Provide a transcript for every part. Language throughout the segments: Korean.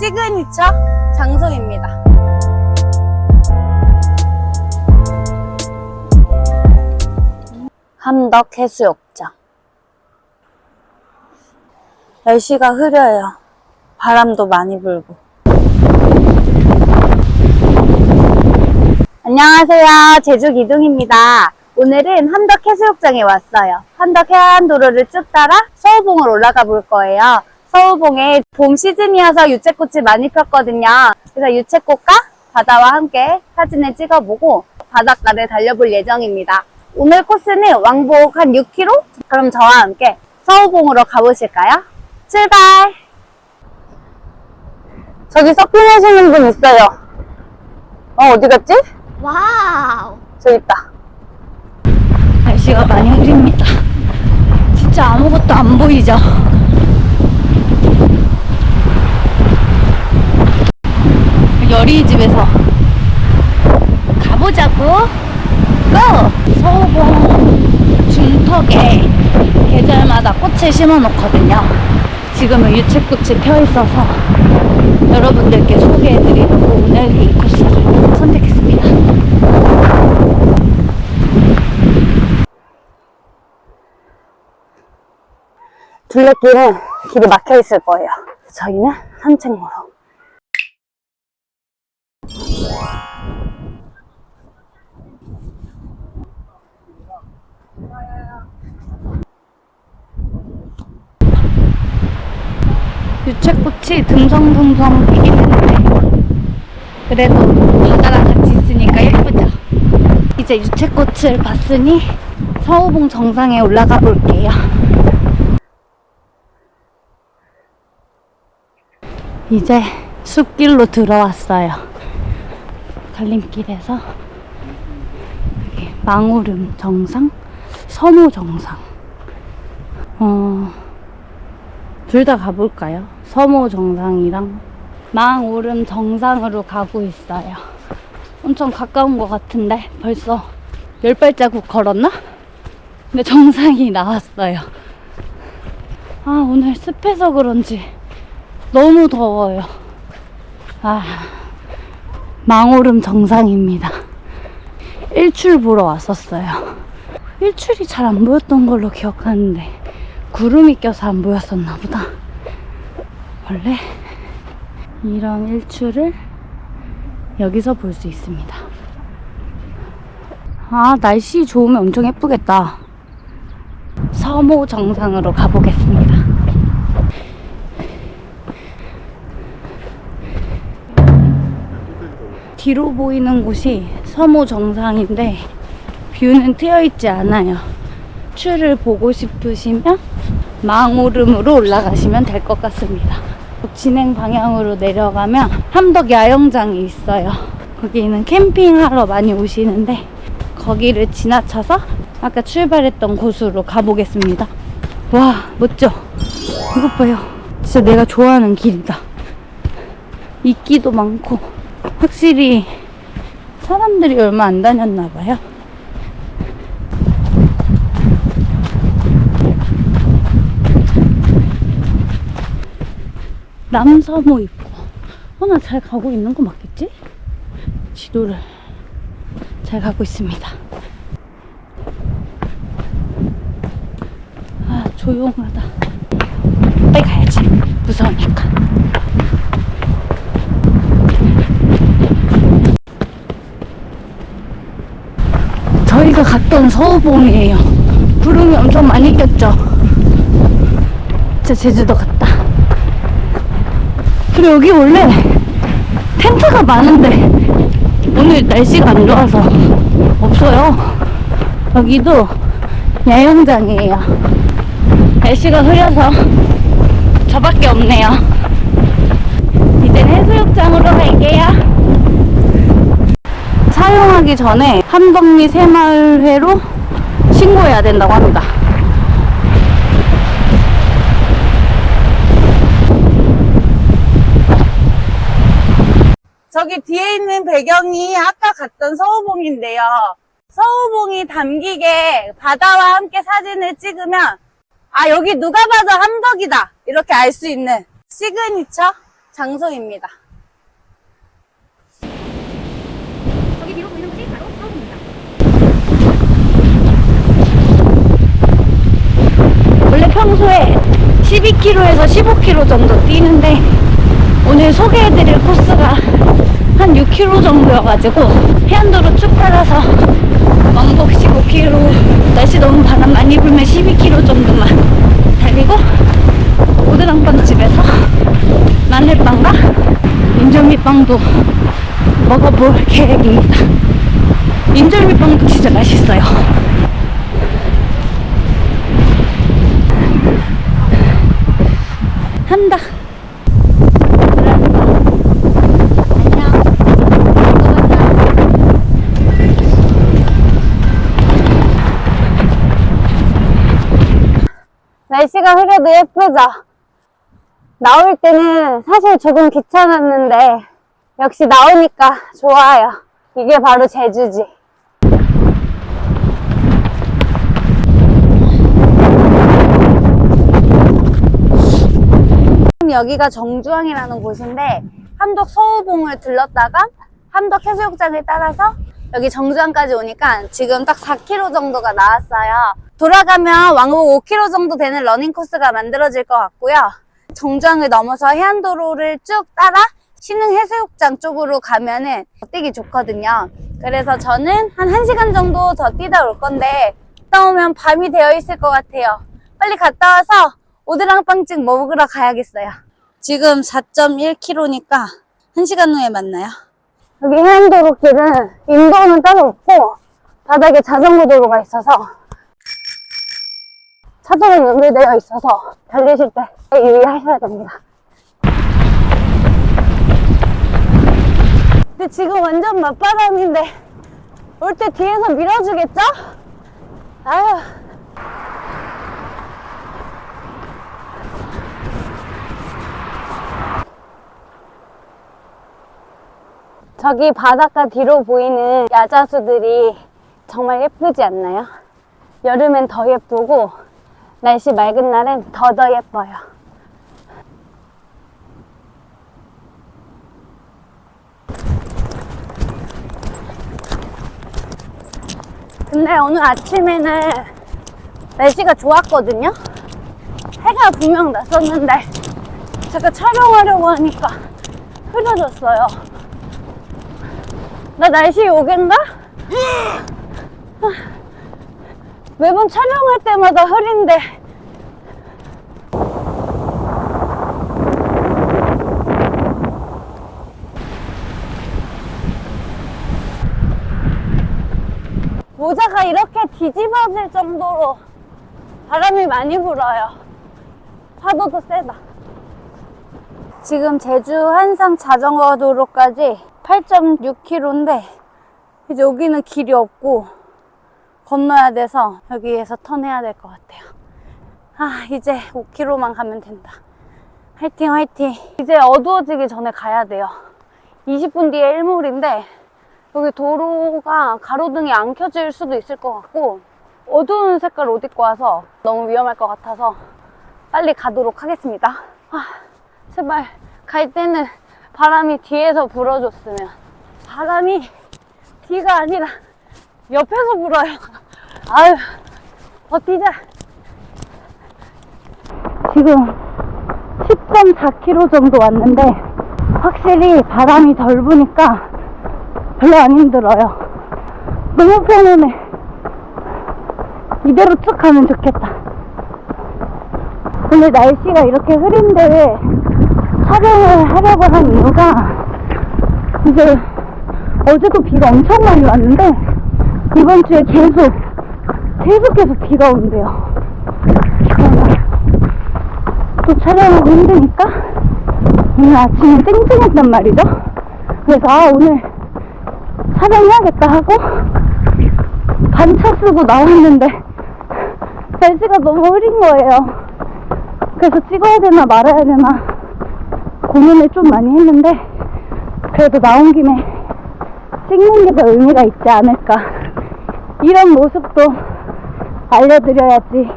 시그니처 장소입니다. 함덕 해수욕장. 날씨가 흐려요. 바람도 많이 불고. 안녕하세요. 제주 기둥입니다. 오늘은 함덕 해수욕장에 왔어요. 함덕 해안도로를 쭉 따라 서우봉을 올라가 볼 거예요. 서우봉에 봄 시즌이어서 유채꽃이 많이 폈거든요. 그래서 유채꽃과 바다와 함께 사진을 찍어보고 바닷가를 달려볼 예정입니다. 오늘 코스는 왕복 한 6km? 그럼 저와 함께 서우봉으로 가보실까요? 출발! 저기 서핑 하시는 분 있어요. 어, 어디 갔지? 와우. 저기 있다. 날씨가 많이 흐립니다. 진짜 아무것도 안 보이죠? 여리 집에서 가보자고. 고! 서호봉 중턱에 계절마다 꽃을 심어 놓거든요. 지금은 유채꽃이 펴 있어서 여러분들께 소개해 드리려고 오늘 이 코스를 선택했습니다. 둘레길은 길이 막혀 있을 거예요. 저희는 산책로로. 유채꽃이 듬성듬성 피긴 했는데 그래도 바다랑 같이 있으니까 예쁘죠? 이제 유채꽃을 봤으니 서우봉 정상에 올라가 볼게요. 이제 숲길로 들어왔어요. 갈림길에서 망우름 정상, 서모 정상. 어, 둘 다 가볼까요? 서모 정상이랑 망우름 정상으로 가고 있어요. 엄청 가까운 것 같은데 벌써 열 발자국 걸었나? 근데 정상이 나왔어요. 아, 오늘 습해서 그런지 너무 더워요. 아, 망오름 정상입니다. 일출 보러 왔었어요. 일출이 잘 안 보였던 걸로 기억하는데 구름이 껴서 안 보였었나 보다. 원래 이런 일출을 여기서 볼 수 있습니다. 아, 날씨 좋으면 엄청 예쁘겠다. 서모 정상으로 가보겠습니다. 뒤로 보이는 곳이 서모 정상인데 뷰는 트여 있지 않아요. 추를 보고 싶으시면 망오름으로 올라가시면 될 것 같습니다. 진행 방향으로 내려가면 함덕 야영장이 있어요. 거기는 캠핑하러 많이 오시는데 거기를 지나쳐서 아까 출발했던 곳으로 가보겠습니다. 와 멋져. 이것 봐요. 진짜 내가 좋아하는 길이다. 이끼도 많고 확실히 사람들이 얼마 안 다녔나 봐요. 남서모 있고. 어, 나 잘 가고 있는 거 맞겠지? 지도를 잘 가고 있습니다. 아, 조용하다. 빨리 가야지. 무서우니까. 갔던 서우봉이에요. 구름이 엄청 많이 꼈죠. 진짜 제주도 같다. 그리고 여기 원래 텐트가 많은데 오늘 날씨가 안 좋아서 없어요. 여기도 야영장이에요. 날씨가 흐려서 저밖에 없네요. 이제 해수욕장으로 갈게요. 사용하기 전에 함덕리 새마을회로 신고해야 된다고 합니다. 저기 뒤에 있는 배경이 아까 갔던 서우봉인데요. 서우봉이 담기게 바다와 함께 사진을 찍으면 아 여기 누가 봐도 함덕이다 이렇게 알 수 있는 시그니처 장소입니다. 저기 뒤로 보이는 곳이 바로 서울입니다. 원래 평소에 12km에서 15km 정도 뛰는데 오늘 소개해드릴 코스가 한 6km 정도여가지고 해안도로 쭉 따라서 왕복 15km 날씨 너무 바람 많이 불면 12km 정도만 달리고 오드랑빵 집에서 마늘빵과 인절미빵도 먹어볼 계획입니다. 인절미빵도 진짜 맛있어요. 한다. 날씨가 흐려도 예쁘죠? 나올 때는 사실 조금 귀찮았는데 역시 나오니까 좋아요. 이게 바로 제주지. 여기가 정주항이라는 곳인데 함덕 서우봉을 들렀다가 함덕 해수욕장을 따라서 여기 정주항까지 오니까 지금 딱 4km 정도가 나왔어요. 돌아가면 왕복 5km 정도 되는 러닝 코스가 만들어질 것 같고요. 정주항을 넘어서 해안도로를 쭉 따라 신흥 해수욕장 쪽으로 가면은 뛰기 좋거든요. 그래서 저는 한 1시간 정도 더 뛰다 올 건데 갔다 오면 밤이 되어 있을 것 같아요. 빨리 갔다 와서 오드랑 빵집 먹으러 가야겠어요. 지금 4.1km니까 1시간 후에 만나요. 여기 해안도로 길은 인도는 따로 없고 바닥에 자전거 도로가 있어서 차도로 연결되어 있어서 달리실 때 유의하셔야 됩니다. 근데 지금 완전 맞바람인데 올 때 뒤에서 밀어주겠죠? 아휴. 저기 바닷가 뒤로 보이는 야자수들이 정말 예쁘지 않나요? 여름엔 더 예쁘고 날씨 맑은 날엔 더더 예뻐요. 근데 오늘 아침에는 날씨가 좋았거든요? 해가 분명 났었는데 제가 촬영하려고 하니까 흐려졌어요. 나 날씨 요괴인가? 매번 촬영할 때마다 흐린데 모자가 이렇게 뒤집어질 정도로 바람이 많이 불어요. 파도도 세다. 지금 제주 한상 자전거 도로까지 8.6km인데 이제 여기는 길이 없고 건너야 돼서 여기에서 턴해야 될 것 같아요. 아 이제 5km만 가면 된다. 화이팅 화이팅. 이제 어두워지기 전에 가야 돼요. 20분 뒤에 일몰인데 여기 도로가 가로등이 안 켜질 수도 있을 것 같고 어두운 색깔 옷 입고 와서 너무 위험할 것 같아서 빨리 가도록 하겠습니다. 아, 제발 갈 때는 바람이 뒤에서 불어줬으면 바람이 뒤가 아니라 옆에서 불어요. 아유, 버티자. 지금 10.4km 정도 왔는데 확실히 바람이 덜 부니까 별로 안 힘들어요. 너무 편안해. 이대로 쭉 가면 좋겠다. 오늘 날씨가 이렇게 흐린데 촬영을 하려고 한 이유가 이제 어제도 비가 엄청 많이 왔는데 이번 주에 계속 계속해서 비가 온대요. 또 촬영하고 힘드니까 오늘 아침에 땡땡했단 말이죠. 그래서 아 오늘 촬영해야겠다 하고 반차 쓰고 나왔는데 날씨가 너무 흐린 거예요. 그래서 찍어야 되나 말아야 되나 고민을 좀 많이 했는데 그래도 나온 김에 찍는 게 더 의미가 있지 않을까. 이런 모습도 알려드려야지.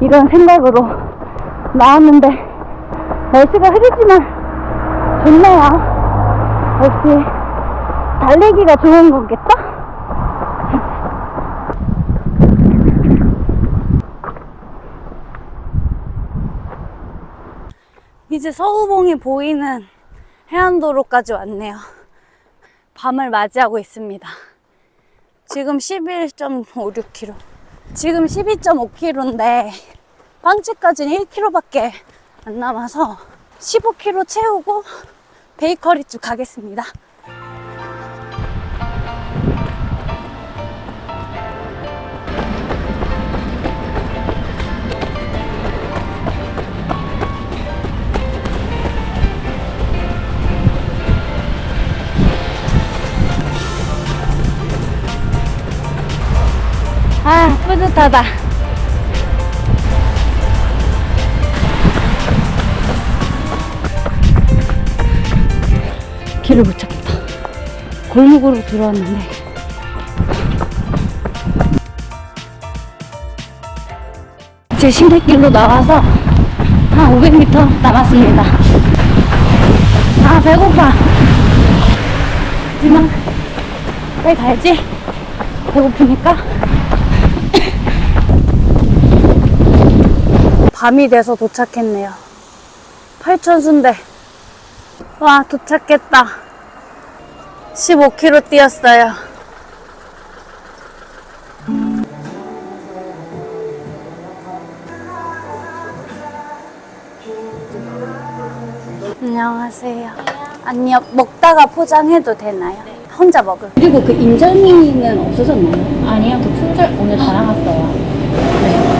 이런 생각으로 나왔는데 날씨가 흐리지만 좋네요. 역시 달리기가 좋은 거겠죠? 이제 서우봉이 보이는 해안도로까지 왔네요. 밤을 맞이하고 있습니다. 지금 11.56km. 지금 12.5km인데 빵집까지는 1km밖에 안 남아서 15km 채우고 베이커리 쪽 가겠습니다. 아, 뿌듯하다. 길을 못 찾겠다. 골목으로 들어왔는데. 제 신길로 나와서 한 500m 남았습니다. 아, 배고파. 하지만 빨리 가야지. 배고프니까. 밤이 돼서 도착했네요. 8천순대. 와, 도착했다. 15km 뛰었어요. 안녕하세요. 아니요, 먹다가 포장해도 되나요? 혼자 먹을. 그리고 그 인절미는 없어졌나요? 아니요, 그 품절 오늘 다 나갔어요. 커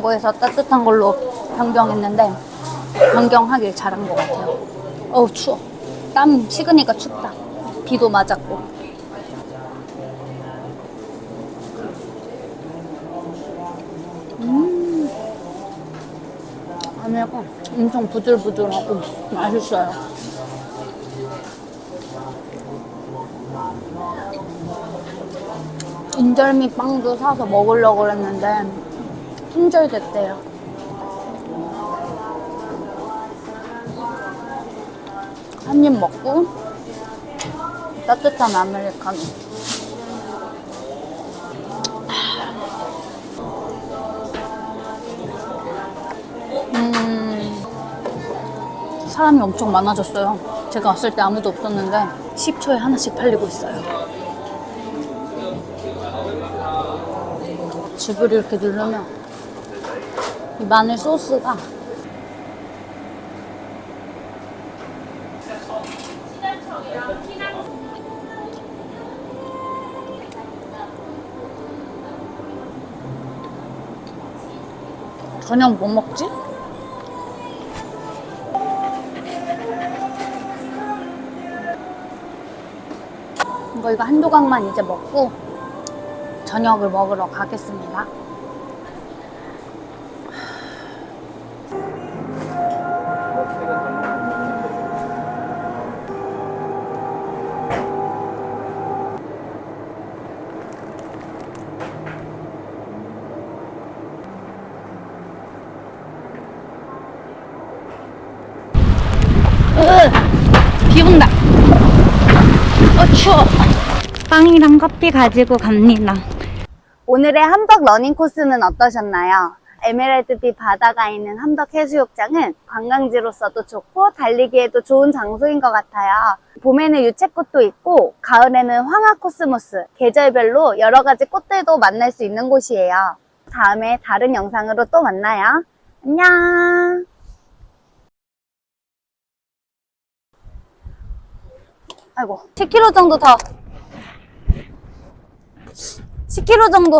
거에서 따뜻한 걸로 변경했는데 변경하길 잘한 것 같아요. 어우 추워. 땀 식으니까 춥다. 비도 맞았고. 음, 안에가 엄청 부들부들하고 맛있어요. 인절미 빵도 사서 먹으려고 그랬는데 품절됐대요. 한 입 먹고 따뜻한 아메리카노. 음, 사람이 엄청 많아졌어요. 제가 왔을 때 아무도 없었는데 10초에 하나씩 팔리고 있어요. 즙을 이렇게 누르면 이 마늘 소스가 저녁 뭐 먹지? 이거 이거 한 조각만 이제 먹고 저녁을 먹으러 가겠습니다. 빵이랑 커피 가지고 갑니다. 오늘의 함덕 러닝 코스는 어떠셨나요? 에메랄드빛 바다가 있는 함덕 해수욕장은 관광지로서도 좋고 달리기에도 좋은 장소인 것 같아요. 봄에는 유채꽃도 있고 가을에는 황화 코스모스, 계절별로 여러 가지 꽃들도 만날 수 있는 곳이에요. 다음에 다른 영상으로 또 만나요. 안녕! 아이고, 10km 정도 더. 10km 정도